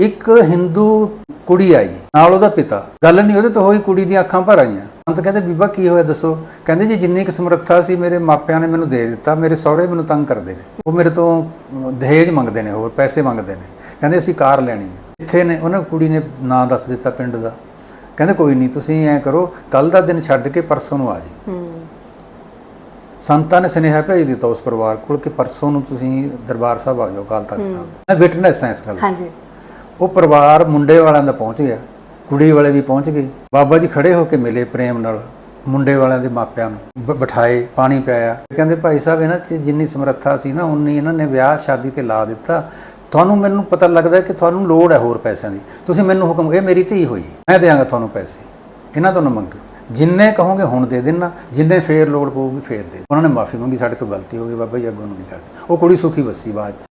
ਇੱਕ ਹਿੰਦੂ ਕੁੜੀ ਆਈ ਨਾਲ ਉਹਦਾ ਪਿਤਾ। ਗੱਲ ਨਹੀਂ ਉਹਦੇ ਤੋਂ ਹੋਈ ਕੁੜੀ ਦੀਆਂ ਅੱਖਾਂ ਭਰ ਆਈਆਂ ਅੰਤ ਕਹਿੰਦੇ ਬੀਬਾ ਕੀ ਹੋਇਆ ਦੱਸੋ? ਕਹਿੰਦੇ ਜੀ ਜਿੰਨੀ ਕੁ ਸਮਰੱਥਾ ਸੀ ਮੇਰੇ ਮਾਪਿਆਂ ਨੇ ਮੈਨੂੰ ਦੇ ਦਿੱਤਾ ਮੇਰੇ ਸਹੁਰੇ ਮੈਨੂੰ ਤੰਗ ਕਰਦੇ ਨੇ। ਉਹ ਮੇਰੇ ਤੋਂ ਦਹੇਜ ਮੰਗਦੇ ਨੇ ਹੋਰ ਪੈਸੇ ਮੰਗਦੇ ਨੇ। ਕਹਿੰਦੇ ਅਸੀਂ ਕਾਰ ਲੈਣੀ ਹੈ। ਇੱਥੇ ਨੇ ਉਹਨਾਂ ਕੁੜੀ ਨੇ ਨਾਂ ਦੱਸ ਦਿੱਤਾ ਪਿੰਡ ਦਾ। ਕਹਿੰਦੇ ਕੋਈ ਨਹੀਂ ਤੁਸੀਂ ਐਂ ਕਰੋ ਕੱਲ ਦਾ ਦਿਨ ਛੱਡ ਕੇ ਪਰਸੋਂ ਨੂੰ ਆ ਜੀ ਸੰਤਾਂ ਨੇ ਸੁਨੇਹਾ ਭੇਜ ਦਿੱਤਾ ਉਸ ਪਰਿਵਾਰ ਕੋਲ ਕਿ ਪਰਸੋਂ ਨੂੰ ਤੁਸੀਂ ਦਰਬਾਰ ਸਾਹਿਬ ਆ ਜਾਓ ਅਕਾਲ ਤਖਤ ਸਾਹਿਬ ਮੈਂ ਵਿਟਨੈਸ ਹਾਂ ਇਸ ਗੱਲ ਦਾ। ਹਾਂਜੀ। ਉਹ ਪਰਿਵਾਰ ਮੁੰਡੇ ਵਾਲਿਆਂ ਦਾ ਪਹੁੰਚ ਗਿਆ। ਕੁੜੀ ਵਾਲੇ ਵੀ ਪਹੁੰਚ ਗਏ। ਬਾਬਾ ਜੀ ਖੜੇ ਹੋ ਕੇ ਮਿਲੇ ਪ੍ਰੇਮ ਨਾਲ, ਮੁੰਡੇ ਵਾਲਿਆਂ ਦੇ ਮਾਪਿਆਂ ਨੂੰ। ਬਿਠਾਏ, ਪਾਣੀ ਪਿਆਇਆ। ਕਹਿੰਦੇ, ਭਾਈ ਸਾਹਿਬ, ਇਹਨਾਂ 'ਚ ਜਿੰਨੀ ਸਮਰੱਥਾ ਸੀ ਨਾ, ਉਨੀ ਇਹਨਾਂ ਨੇ ਵਿਆਹ ਸ਼ਾਦੀ ਤੇ ਲਾ ਦਿੱਤਾ। ਤੁਹਾਨੂੰ ਮੈਨੂੰ ਪਤਾ ਲੱਗਦਾ ਕਿ ਤੁਹਾਨੂੰ ਲੋੜ ਹੈ ਹੋਰ ਪੈਸਿਆਂ ਦੀ। ਤੁਸੀਂ ਮੈਨੂੰ ਹੁਕਮ ਇਹ ਮੇਰੀ ਧੀ ਹੋਈ ਮੈਂ ਦੇਵਾਂਗਾ ਤੁਹਾਨੂੰ ਪੈਸੇ। ਇਹਨਾਂ ਤੋਂ ਨਾ ਮੰਗੋ ਜਿੰਨੇ ਕਹੋਗੇ ਹੁਣ ਦੇ ਦੇਣਾ। ਜਿੰਨੇ ਫੇਰ ਲੋੜ ਪਊਗੀ, ਫੇਰ ਦੇ। ਉਹਨਾਂ ਨੇ ਮਾਫੀ ਮੰਗੀ, ਸਾਡੇ ਤੋਂ ਗਲਤੀ ਹੋ ਗਈ, ਬਾਬਾ ਜੀ ਅੱਗੋਂ ਨੂੰ ਨਹੀਂ ਕਰਦੇ। ਉਹ ਕੁੜੀ ਸੁਖੀ ਵਸੀ ਬਾਅਦ 'ਚ।